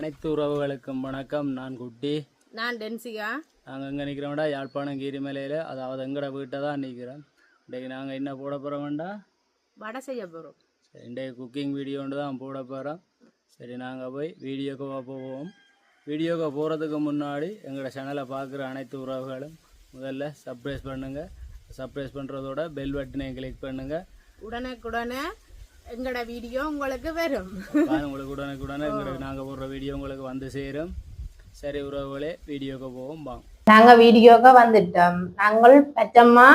அனைத்து உறவுகளுக்கும் வணக்கம். நான் குட்டி. நான் டென்சிகா. நாங்கள் எங்கே நிற்கிறோம்டா யாழ்ப்பாணம் கீரிமலையில். அதாவது எங்கட வீட்டை தான் நிற்கிறோம் இன்றைக்கு நாங்கள் என்ன போட போகிறோம்டா வடை செய்ய போகிறோம் சரி இன்றைக்கு குக்கிங் வீடியோண்டு தான் போட போகிறோம் சரி நாங்கள் போய் வீடியோக்கு போவோம். வீடியோக்கு போகிறதுக்கு முன்னாடி எங்களோட சேனலை பார்க்குற அனைத்து உறவுகளும் முதல்ல சப்ஸ்கிரைப் பண்ணுங்கள் சப்ஸ்கிரைப் பண்ணுறதோட பெல் பட்டனை கிளிக் பண்ணுங்கள் உடனுக்குடனே எங்களோட வீடியோ உங்களுக்கு வரும். உங்களுக்கு உடனுக்குடனே எங்களுக்கு நாங்கள் போடுற வீடியோ உங்களுக்கு வந்து சேரும். சரி உறவுகளே வீடியோக்கு போவோம் வாங்க. நாங்கள் வீடியோக்கு வந்துட்டோம். நாங்கள் பச்சம்மா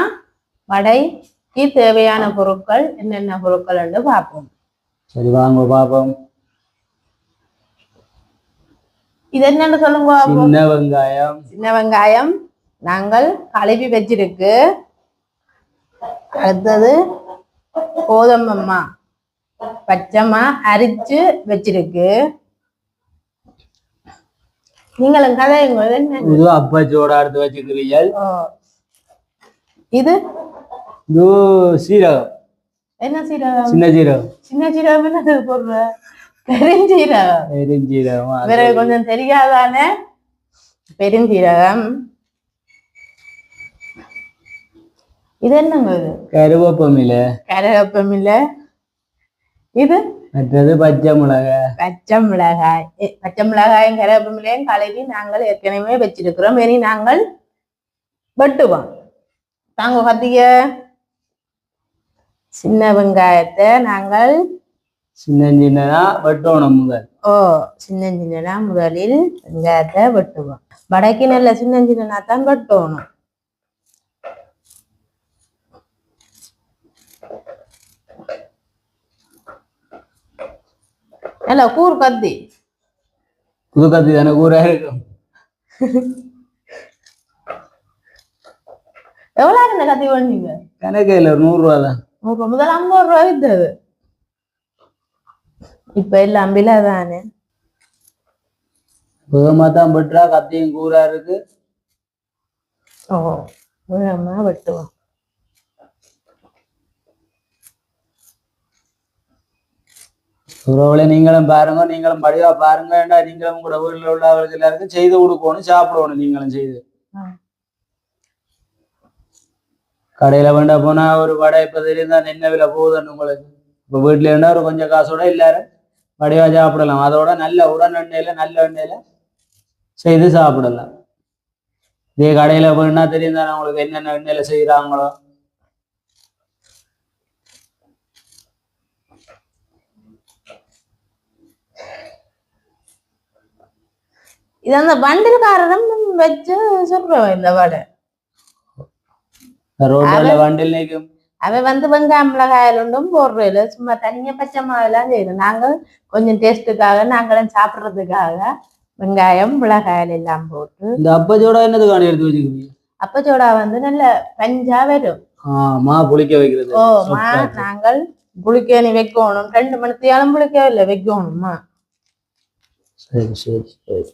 வடைக்கு தேவையான பொருட்கள் என்னென்ன பொருட்கள் என்று பார்ப்போம். சரி வாங்க பார்ப்போம். இது என்னன்னு சொல்லுங்க பாப்போம். சின்ன வெங்காயம். சின்ன வெங்காயம். நாங்கள் கழுவி வச்சிருக்கு. அடுத்தது கோதம்பம்மா பச்சைமா அரிச்சு வச்சிருக்கு. நீங்களும் கதையுங்க இது என்ன? இது அப்பச்சோட அடுத்து வச்சுக்கிறீர்கள். இது? இது சீரகம். என்ன சீரகம்? சின்ன சீரகம். சின்ன சீரகம் என்னது போடுற? பெருஞ்சீரகம். பெருஞ்சீரகம் வேற கொஞ்சம் தெரியாதானே? பெருஞ்சீரகம். இது என்னங்க இது? கருவேப்பமில கரகப்பம் இல்ல இது? மற்றது பச்சை மிளகாய். பச்சை மிளகாய். பச்சை மிளகாயும் கரகப்பமிலையும் கழுவி நாங்கள் ஏற்கனவே வச்சிருக்கிறோம். இனி நாங்கள் வெட்டுவோம். தாங்க கத்திய சின்ன வெங்காயத்தை நாங்கள் சின்ன சின்னதா வெட்டணும் முதல். ஓ சின்ன சின்னனா முதலில் வெங்காயத்தை வெட்டுவோம். வடக்கு நல்ல சின்ன சின்னனா தான் வெட்டணும். நல்ல கூர் கத்தி புது கத்தி தானே கூற இருக்கும் எவ்வளவு இந்த கத்தி பண்ணீங்க கணக்கு இல்லை நூறு ரூபா தான் நூறு முதல் ஐம்பது ரூபாய் வித்தது இப்ப எல்லாம் விலை தானே புதமா தான் வெட்டுறா கத்தியும் கூறா இருக்கு ஓ வேகமா வெட்டுவோம் உறவுகளை நீங்களும் பாருங்க நீங்களும் படிவா பாருங்க நீங்களும் கூட வீட்டில் உள்ளவர்களுக்கு எல்லாருக்கும் செய்து கொடுக்கணும் சாப்பிடணும் நீங்களும் செய்து. கடையில வேண்டா போனா ஒரு வடை இப்ப தெரியுதா என்ன விலை போகுதுன்னு உங்களுக்கு. இப்ப வீட்டுல இருந்தா ஒரு கொஞ்சம் காசோட எல்லாரும் வடையா சாப்பிடலாம். அதோட நல்ல உடன் எண்ணெயில நல்ல எண்ணெயில செய்து சாப்பிடலாம். இதே கடையில போனா தெரியும் தானே உங்களுக்கு என்னென்ன எண்ணெயில செய்யறாங்களோ இது அந்த வண்டில்காரரும் வச்சு சொல்றோம் இந்த வடை ரோட்ல வண்டில் நிற்கும். அவ வந்து வெங்காயம் மிளகாயில் ஒன்றும் போடுறதில்ல. சும்மா தனியா பச்சை மாவெல்லாம் செய்யணும். நாங்கள் கொஞ்சம் டேஸ்ட்டுக்காக நாங்களும் சாப்பிட்றதுக்காக வெங்காயம் மிளகாயில் எல்லாம் போட்டு. இந்த அப்பச்சோட என்னது காணி எடுத்து வச்சுக்கிறீங்க அப்பச்சோடா வந்து நல்ல பஞ்சா வரும். மா புளிக்க வைக்கிறது. ஓ மா நாங்கள் புளிக்கணி வைக்கணும். ரெண்டு மணித்தியாலும் புளிக்கவில்லை வைக்கணுமா சரி சரி சரி.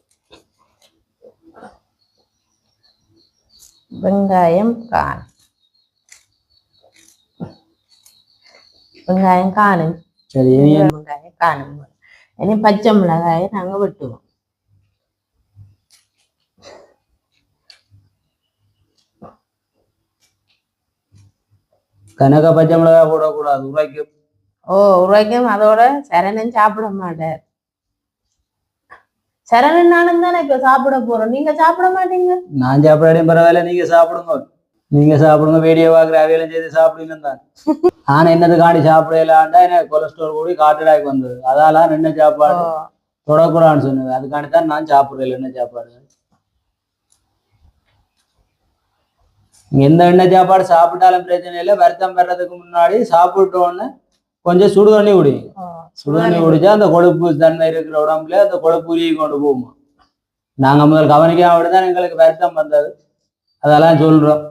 வெங்காயம் காணும். வெங்காயம் காணும்? வெங்காயம் காணும். இனி பச்சை மிளகாயை நாங்க வெட்டுவோம். கனக பச்சை மிளகாய் போடக்கூடாது உரைக்கும். ஓ உரைக்கும். அதோட சரணன் சாப்பிட மாட்டார். சரணனாலும் தானே இப்ப சாப்பிட போறோம். நீங்க சாப்பிட மாட்டீங்க. நான் சாப்பிடாடையும் பரவாயில்ல நீங்க சாப்பிடுங்க. நீங்க சாப்பிடுங்க வீடியோ பார்க்குற அவையிலும் செய்து சாப்பிடுங்க தான். நான் என்னது காணி சாப்பிடலான்டா எனக்கு கொலஸ்ட்ரால் கூடி காட்டுடாய்க்கு வந்தது. அதால என்ன சாப்பாடு? தொடக்கூடாதுன்னு சொன்னது அதுக்காண்டி தான் நான் சாப்பிடல என்ன சாப்பாடு? எந்த எண்ணெய் சாப்பாடு சாப்பிட்டாலும் பிரச்சனை இல்லை. வருத்தம் வர்றதுக்கு முன்னாடி சாப்பிட்டோன்னு கொஞ்சம் சுடு தண்ணி குடிங்க ஓ, சுடு தண்ணி குடிச்சா அந்த கொழுப்பு தன்மை இருக்கிற உடம்புல அந்த கொழுப்பு உருகி கொண்டு போகுமா? நாங்க முதல் கவனிக்காம விடதான் எங்களுக்கு வருத்தம் வந்தது. அதெல்லாம் சொல்றோம்.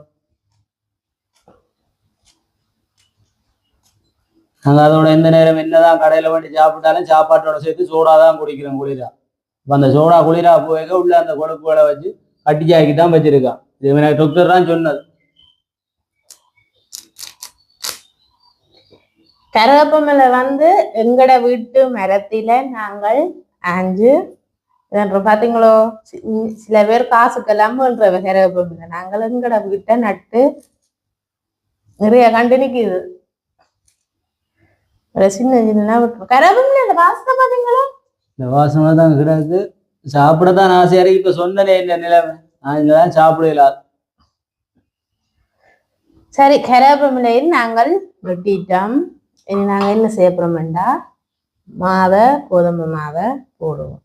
நாங்க அதோட எந்த நேரம் என்னதான் கடையில வேண்டி சாப்பிட்டாலும் சாப்பாட்டோட சேர்த்து சோடா தான் குடிக்கிறோம் குளிரா. இப்ப அந்த சோடா குளிரா போய் உள்ள அந்த கொழுப்புகளை வச்சு கட்டிச்சாக்கி தான் வச்சிருக்கான். இது எனக்கு டாக்டர் தான் சொன்னது. கருவேப்பமிலை வந்து எங்கட வீட்டு மரத்தில நாங்கள் ஆஞ்சு பாத்தீங்களோ? சில பேர் காசுக்கெல்லாம் பண்றவ கரவேப்பிலை நாங்கள் எங்கட கிட்ட நட்டு நிறைய கண்டு நிக்குது. ஒரு சின்ன சின்ன கரவேப்பிலை இந்த வாசனை பாத்தீங்களா? இந்த வாசனை தான் கிடக்கு. சாப்பிட தான் ஆசையா இருக்கு. இப்ப சொன்னனே இந்த நிலைமை. நான் சாப்பிடல. சரி கரவேப்பிலையில் நாங்கள் வெட்டிட்டோம். இனி நாங்க என்ன செய்ய போறோம்டா மாவை கோதுமை மாவை போடுவோம்.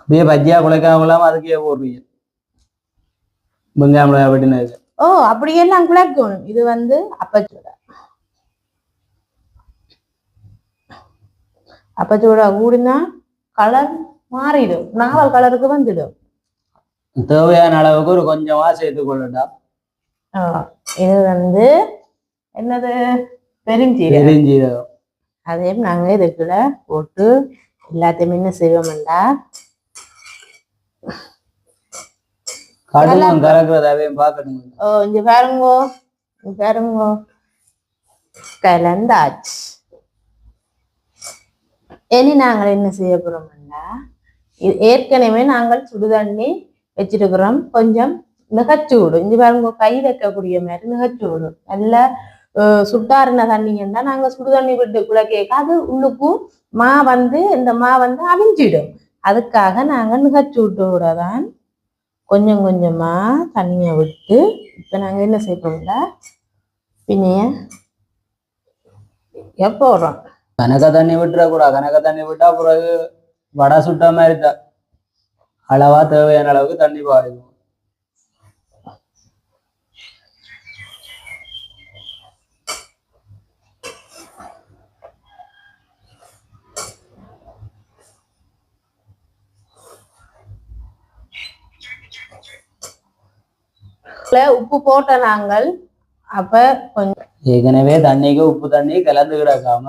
அப்படியே பஜ்ஜியா குலைக்காம இல்லாம அதுக்கே போடுறீங்க. வெங்காயம் வெட்டினது ஓ அப்படியெல்லாம் குழைக்கணும். இது வந்து அப்பச்சூடா. அப்பச்சூடா கூடினா கலர் மாறிடும். நாவல் கலருக்கு வந்துடும். தேவையான அளவுக்கு ஒரு கொஞ்சமா சேர்த்து கொள்ளட்டா இது வந்து என்னது? பெருஞ்சீரகம். பெருஞ்சீரகம். அதையும் நாங்க இதுக்குள்ள போட்டு எல்லாத்தையுமே என்ன செய்வோம்டா. கடுகும் கலக்குறதாவையும் பார்க்கணும் ஓ இங்க பாருங்கோ. இங்க பாருங்கோ. கலந்தாச்சு. இனி நாங்கள் என்ன செய்ய போறோம்னா இது ஏற்கனவே நாங்கள் சுடுதண்ணி வச்சிருக்கிறோம். கொஞ்சம் நிகச்சூடு இங்க பாருங்க கை வைக்கக்கூடிய மாதிரி நிகச்சூடு நல்ல சுட்டாரின தண்ணிங்கன்னா நாங்க சுடுதண்ணி விட்டு கூட கேட்க அது உள்ளுக்கும் மா வந்து இந்த மா வந்து அவிஞ்சிடும். அதுக்காக நாங்க நிகச்சூட்டோட தான். கொஞ்சம் கொஞ்சமா தண்ணியை விட்டு இப்ப நாங்க என்ன செய்யறோம்ல பின்னைய வரோம் கனக தண்ணி விட்டுறக்கூடாது கனக தண்ணி விட்டா பிறகு வடை சுட்ட மாதிரி தான். அளவா தேவையான அளவுக்கு தண்ணி பாயும். உப்பு போட்ட நாங்கள் அப்ப கொஞ்சம் ஏற்கனவே தண்ணிக்கு உப்பு தண்ணி கலந்து கிடக்காம.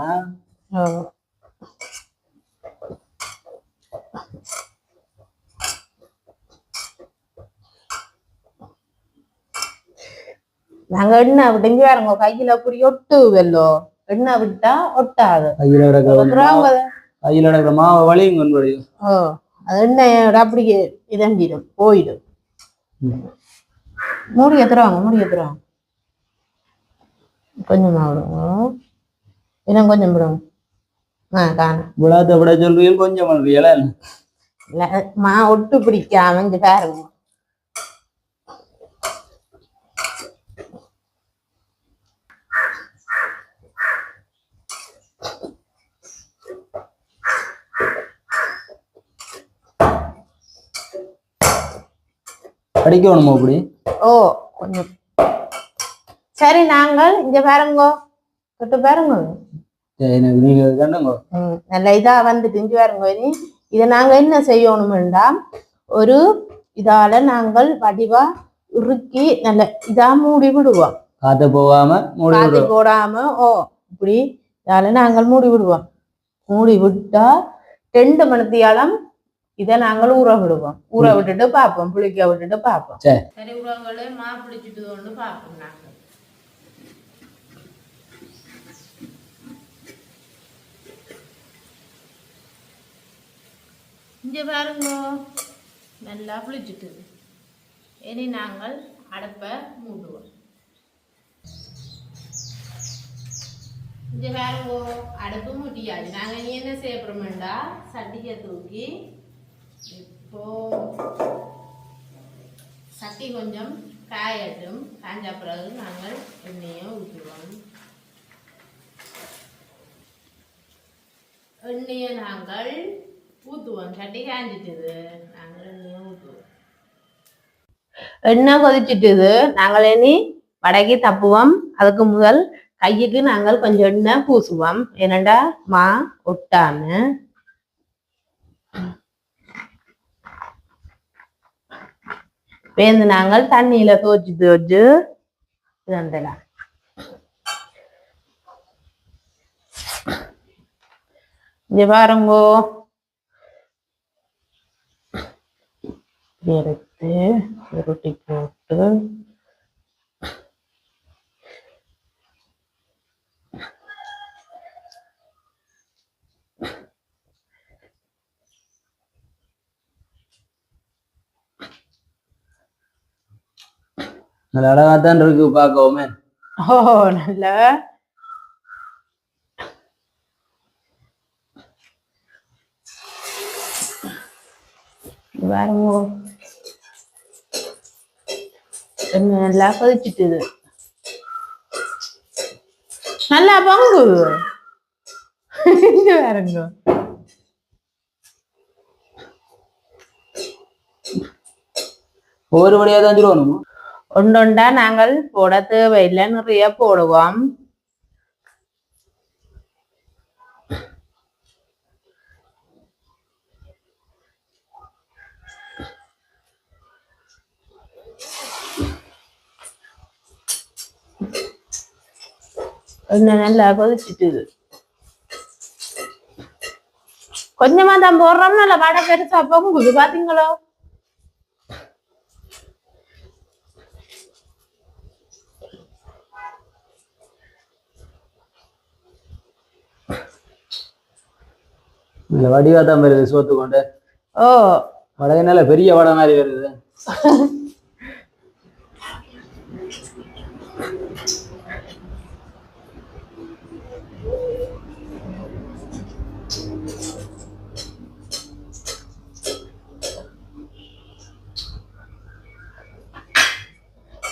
நாங்க எண்ணெய் விட்டு பாருங்க கையில அப்படி ஒட்டு வெல்லோ எண்ணெய் விட்டா ஒட்டாது. கையில கையில கிடக்கிற மாவை வழியும் கொண்டு ஓ அது எண்ணெயோட அப்படியே இதண்டிடும் போயிடும். மூடி எத்துறாங்க மூடி எத்துறாங்க கொஞ்சமா விடுங்க இன்னும் கொஞ்சம் விடுங்க ஆ காணும். விழாத்த விட சொல்றீங்க கொஞ்சம் பண்றீங்களா இல்ல, மா ஒட்டு பிடிக்காம இங்க பாருங்க. அடிக்கணுமா அப்படி? ஓ கொஞ்சம். சரி நாங்கள் இங்க பாருங்க. தொட்டு பாருங்க. நீங்க கண்டுங்க. நல்ல இதா வந்துட்டு இங்க பாருங்க இதை நாங்க என்ன செய்யணும்டா ஒரு இதால நாங்கள் வடிவா இறுக்கி நல்ல இதா மூடி விடுவோம். காத்து போகாம மூடி காத்து போடாம ஓ இப்படி இதால நாங்கள் மூடி விடுவோம். மூடி விட்டா ரெண்டு மணித்தியாலம் இதை நாங்கள் ஊற விடுவோம். ஊற விட்டுட்டு பார்ப்போம். புளிக்க விட்டுட்டு பார்ப்போம். சரி. உறவுகளே மா பிடிச்சிட்டு கொண்டு பார்ப்போம் நாங்கள் இங்க பாருங்க நல்லா புளிச்சிட்டு. இனி நாங்கள் அடுப்பை மூடுவோம். இங்க பாருங்க அடுப்பு மூட்டியாச்சு. நாங்க இனி என்ன செய்ய சட்டியை தூக்கி இப்போ சட்டி கொஞ்சம் காயட்டும். காஞ்ச பிறகு நாங்கள் எண்ணெயை ஊற்றுவோம். எண்ணெயை நாங்கள் ஊற்றுவோம். சட்டி காஞ்சிட்டுது. நாங்கள் எண்ணெயை ஊற்றுவோம். எண்ணெய் கொதிச்சிட்டுது. நாங்கள் இனி வடகி தப்புவோம். அதுக்கு முதல் கையுக்கு நாங்கள் கொஞ்சம் எண்ணெய் பூசுவோம். ஏனண்டா மா ஒட்டாமல் பேந்து நாங்கள் தண்ணியில தோச்சு தோச்சு இதண்டலாம் இங்க பாருங்கோ. எடுத்து உருட்டி போட்டு நல்ல அழகாத்தான் இருக்கு பார்க்கவுமே. ஓ நல்ல. பாருங்க. என்ன நல்லா கொதிச்சிட்டுது நல்லா பொங்குது பாருங்க. ஒவ்வொரு வழியாக தான் சொல்லணுமா ஒண்டொண்டா நாங்கள் போட தேவையில்லை நிறைய போடுவோம் இன்னும் நல்லா கொதிச்சிட்டுது கொஞ்சமா தான் போடுறோம் நல்ல வடை பெருசா பொங்குது பாத்தீங்களோ நல்ல வடிவாக தான் வருது சோத்து கொண்டு. ஓ. வடை நல்ல பெரிய வடை மாதிரி வருது.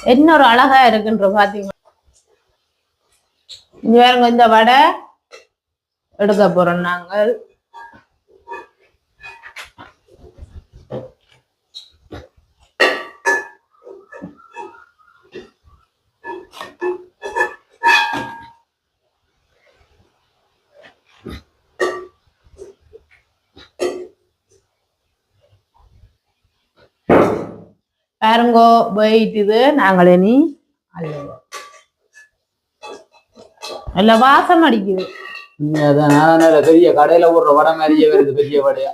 என்ன ஒரு அழகா இருக்குன்ற பாத்தீங்க இங்க பாருங்க இந்த வடை எடுக்க போறோம் நாங்கள். பாருங்கோ போயிட்டுது. நாங்கள் இனி அள்ளுவோம் நல்ல வாசம் அடிக்குது. பெரிய கடையில போடுற வடை மாதிரியே வருது பெரிய வடையா?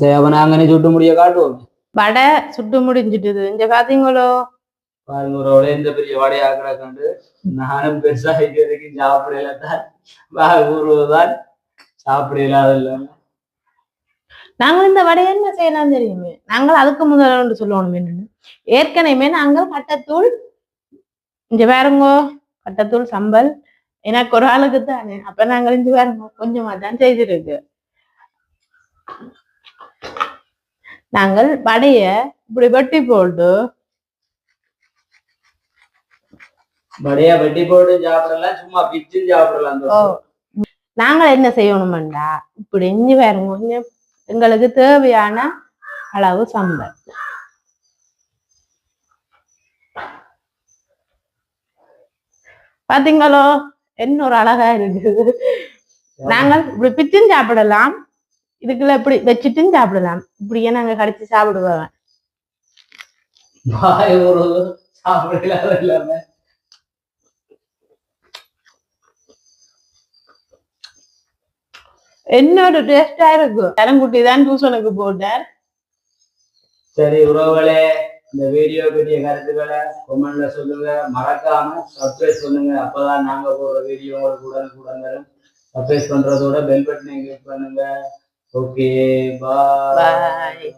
சரி அப்ப நாங்க நீ சுட்டு முடிய காட்டுவோம். வடை சுட்டு முடிஞ்சிட்டுது. இங்க பாத்தீங்களோ? பாருங்க ஒரு வடை இந்த பெரிய வடையா கிடக்காண்டு நானும் பெருசா இது வரைக்கும் சாப்பிடல தான் ஊருவதுதான் சாப்பிடல அதில்ல நாங்கள் இந்த வடையை என்ன செய்யலாம் தெரியுமே? நாங்கள் அதுக்கு முதல்ல ஒன்று சொல்லணும் என்னன்னு. ஏற்கனவே நாங்கள் கட்டத்தூள் இங்க பாருங்கோ கட்டத்தூள் சம்பல் எனக்கு ஒரு ஆளுக்கு தானே. அப்ப நாங்கள் இங்க பாருங்க கொஞ்சமா தான் செய்திருக்கு. நாங்கள் வடைய இப்படி வெட்டி போட்டு வடையா வெட்டி போட்டு சாப்பிடலாம் சும்மா பிச்சு சாப்பிடலாம் நாங்கள் என்ன செய்யணுமெண்டா? இப்படி இஞ்சி பாருங்க. கொஞ்சம் எங்களுக்கு தேவையான அளவு சம்பல் பாத்தீங்களோ? என்ன ஒரு அழகா இருக்குது. நாங்கள் இப்படி பிச்சும் சாப்பிடலாம். இதுக்குள்ள இப்படி வச்சுட்டும் சாப்பிடலாம். இப்படியே நாங்க கடிச்சு சாப்பிடுவோம் வாய் ஒரு சாப்பிடல இல்லாம என்னோட டேஸ்டா இருக்கும். தரங்குட்டி தான் டியூஷனுக்கு போட்டார். சரி உறவுகளே இந்த வீடியோ பற்றிய கருத்துக்களை கொமெண்ட்ல சொல்லுங்க. மறக்காம சப்ஸ்கிரைப் பண்ணுங்க. அப்பதான் நாங்க போற வீடியோ உங்களுக்கு உடனுக்குடன் வரும். சப்ஸ்கிரைப் பண்றதோட பெல் பட்டனை கிளிக் பண்ணுங்க. Okay bye bye